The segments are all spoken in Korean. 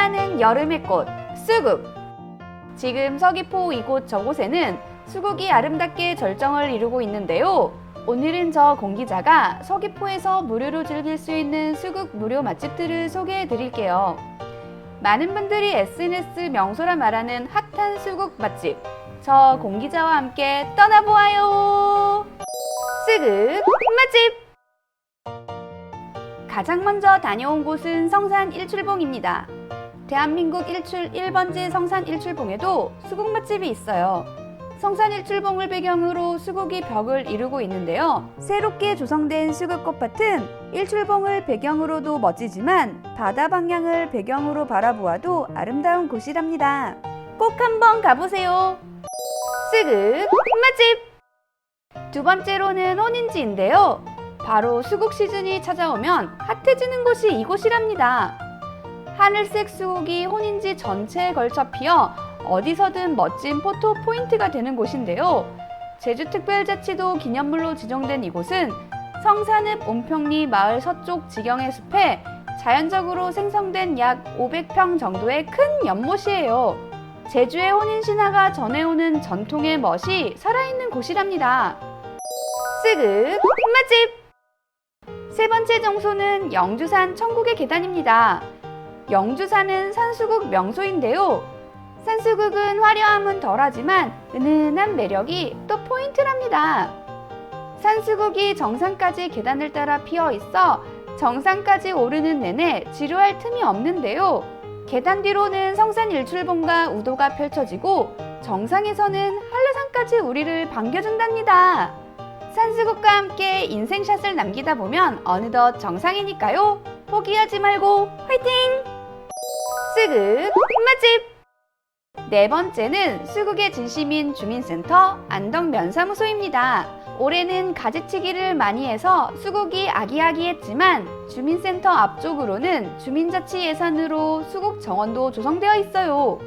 푸른 여름의 꽃, 수국. 지금 서귀포 이곳 저곳에는 수국이 아름답게 절정을 이루고 있는데요. 오늘은 저 공기자가 서귀포에서 무료로 즐길 수 있는 수국 무료 맛집들을 소개해 드릴게요. 많은 분들이 SNS 명소라 말하는 핫한 수국 맛집. 저 공기자와 함께 떠나보아요. 수국 맛집! 가장 먼저 다녀온 곳은 성산 일출봉입니다. 대한민국 일출 1번지 성산 일출봉에도 수국 맛집이 있어요. 성산 일출봉을 배경으로 수국이 벽을 이루고 있는데요. 새롭게 조성된 수국 꽃밭은 일출봉을 배경으로도 멋지지만 바다 방향을 배경으로 바라보아도 아름다운 곳이랍니다. 꼭 한번 가보세요. 수국 맛집! 두 번째로는 혼인지인데요. 바로 수국 시즌이 찾아오면 핫해지는 곳이 이곳이랍니다. 하늘색 수국이 혼인지 전체에 걸쳐 피어 어디서든 멋진 포토 포인트가 되는 곳인데요. 제주특별자치도 기념물로 지정된 이곳은 성산읍 온평리 마을 서쪽 지경의 숲에 자연적으로 생성된 약 500평 정도의 큰 연못이에요. 제주의 혼인 신화가 전해오는 전통의 멋이 살아있는 곳이랍니다. 쓰극 맛집! 세 번째 장소는 영주산 천국의 계단입니다. 영주산은 산수국 명소인데요. 산수국은 화려함은 덜하지만 은은한 매력이 또 포인트랍니다. 산수국이 정상까지 계단을 따라 피어 있어 정상까지 오르는 내내 지루할 틈이 없는데요. 계단 뒤로는 성산 일출봉과 우도가 펼쳐지고 정상에서는 한라산까지 우리를 반겨준답니다. 산수국과 함께 인생샷을 남기다 보면 어느덧 정상이니까요. 포기하지 말고 화이팅! 수국 맛집! 네 번째는 수국의 진심인 주민센터 안덕면사무소입니다. 올해는 가지치기를 많이 해서 수국이 아기아기했지만 주민센터 앞쪽으로는 주민자치 예산으로 수국 정원도 조성되어 있어요.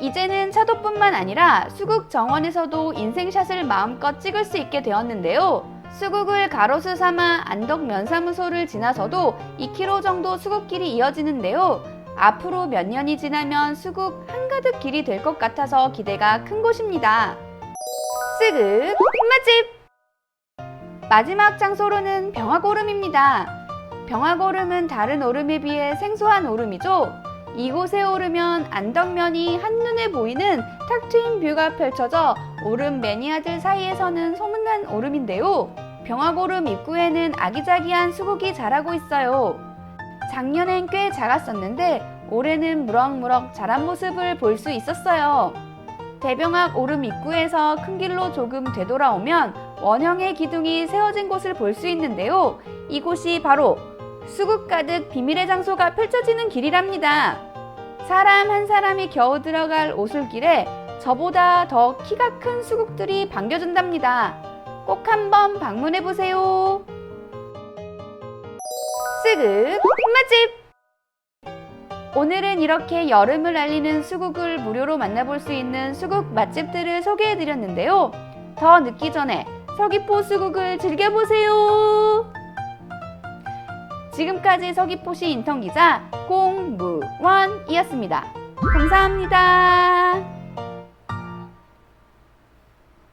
이제는 차도뿐만 아니라 수국 정원에서도 인생샷을 마음껏 찍을 수 있게 되었는데요. 수국을 가로수 삼아 안덕면사무소를 지나서도 2km 정도 수국길이 이어지는데요. 앞으로 몇 년이 지나면 수국 한가득 길이 될 것 같아서 기대가 큰 곳입니다. 수국 맛집! 마지막 장소로는 병화고름입니다. 병화고름은 다른 오름에 비해 생소한 오름이죠. 이곳에 오르면 안덕면이 한눈에 보이는 탁 트인 뷰가 펼쳐져 오름 매니아들 사이에서는 소문난 오름인데요. 병화고름 입구에는 아기자기한 수국이 자라고 있어요. 작년엔 꽤 작았었는데 올해는 무럭무럭 자란 모습을 볼 수 있었어요. 대병학 오름 입구에서 큰 길로 조금 되돌아오면 원형의 기둥이 세워진 곳을 볼 수 있는데요. 이곳이 바로 수국 가득 비밀의 장소가 펼쳐지는 길이랍니다. 사람 한 사람이 겨우 들어갈 오솔길에 저보다 더 키가 큰 수국들이 반겨준답니다. 꼭 한번 방문해 보세요. 수국 맛집! 오늘은 이렇게 여름을 알리는 수국을 무료로 만나볼 수 있는 수국 맛집들을 소개해 드렸는데요. 더 늦기 전에 서귀포 수국을 즐겨보세요. 지금까지 서귀포시 인턴 기자 공무원이었습니다. 감사합니다.